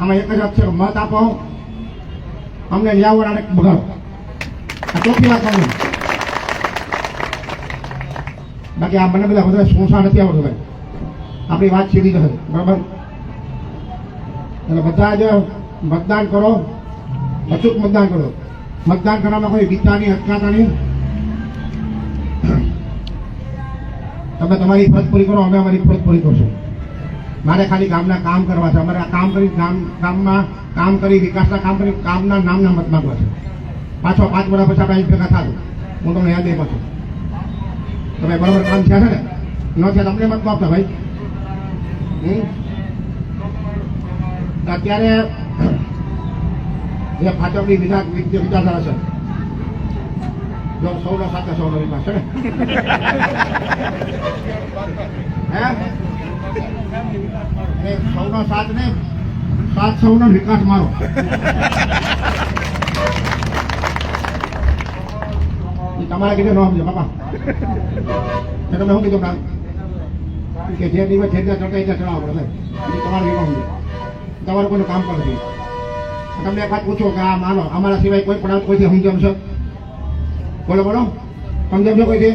આમાં એક જ અક્ષર મત આપો. અમને ન્યાવરાને બગાડો આ ચોખ્ખી વાત કહું બાકી આ મને બધા વધારે સોસા નથી આવડતું ભાઈ. આપણી વાત સીધી જશે બરાબર? એટલે બધા જ મતદાન કરો. અચૂક મતદાન કરો. મતદાન કરવામાં કોઈ ગીતાની, અટકાતાની. તમે તમારી ફરજ પૂરી કરો, અમે અમારી ફરજ પૂરી કરશું. મારે ખાલી ગામના કામ કરવા છે. અમારે કામ કરી, ગામ, ગામમાં કામ કરી, વિકાસના કામ કરી કામના નામના મત માંગવા છે. પાછો પાંચ વર્ષ પછી આપણે અહીં ભેગા થાતું હું તમને યાદ એ પાછું તમે બરાબર કામ થયા છે ને? ન થયા તમને મત આપતા ભાઈ. અત્યારે જે ફાટવની વિધાન વિચારધારા છે જો સૌનો સાથે સૌનો વિકાસ છે ને? એ સૌનો સાથ ને સાત સૌનો વિકાસ મારો. તમારે કીધું ન સમજો, બાપા. એ તમે શું કીધું કામ કે જે દિવસ જે ત્યાં ચડતા એ ત્યાં ચડાવવા પડે તમારે વિકાસ તમારે કોઈનું કામ પણ નથી તમને એક વાત પૂછો કે આ માનો, અમારા સિવાય કોઈ પણ કોઈથી છો? બોલો બોલો. સમજમ છે કોઈથી?